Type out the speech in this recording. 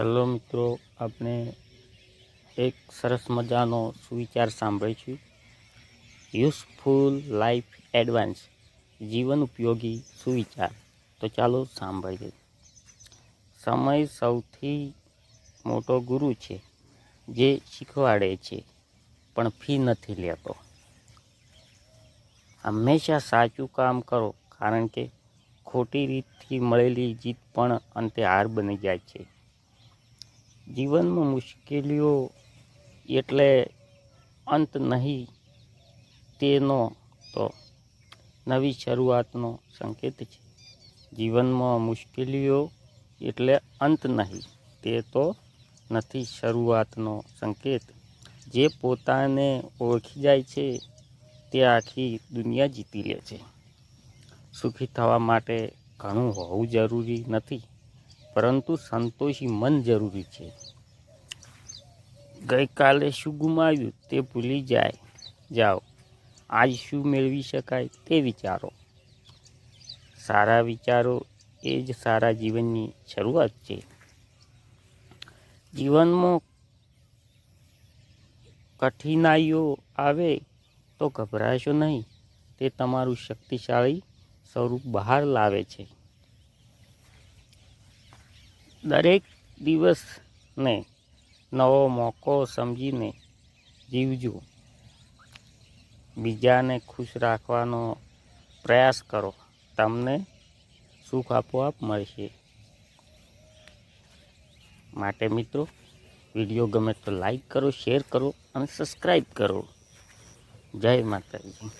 Hello મિત્રો, આપણે એક સરસ મજાનો સુવિચાર સાંભળીશું. યુઝફુલ લાઈફ એડવાન્સ, જીવન ઉપયોગી સુવિચાર. તો ચાલો સાંભળીએ. સમય સૌથી મોટો ગુરુ છે, જે શીખવાડે છે, પણ ફી નથી લેતો. હંમેશા સાચું કામ કરો, કારણ કે ખોટી રીતથી મળેલી જીત પણ અંતે હાર બની જાય છે. જીવનમાં મુશ્કેલીઓ એટલે અંત નહીં તેનો તો નવી શરૂઆતનો સંકેત છે. જીવનમાં મુશ્કેલીઓ એટલે અંત નહીં તે તો નથી શરૂઆતનો સંકેત. જે પોતાને ઓળખી જાય છે તે આખી દુનિયા જીતી લે છે. સુખી થવા માટે ઘણું હોવું જરૂરી નથી. પરંતુ સંતોષી મન જરૂરી છે. ગઈકાલે શું ગુમાવ્યું તે ભૂલી જાય, જાઓ. આજ શું મેળવી શકાય તે વિચારો. સારા વિચારો એ જ સારા જીવનની શરૂઆત છે. જીવનમાં કઠિનાઈઓ આવે તો ગભરાશો નહીં. તે તમારું શક્તિશાળી સ્વરૂપ બહાર લાવે છે. દરેક દિવસને નવો મોકો સમજીને જીવજો. બીજાને ખુશ રાખવાનો પ્રયાસ કરો. તમને સુખ આપોઆપ મળશે. માટે મિત્રો, વીડિયો ગમે તો લાઈક કરો, શેર કરો અને સબસ્ક્રાઈબ કરો. જય માતાજી.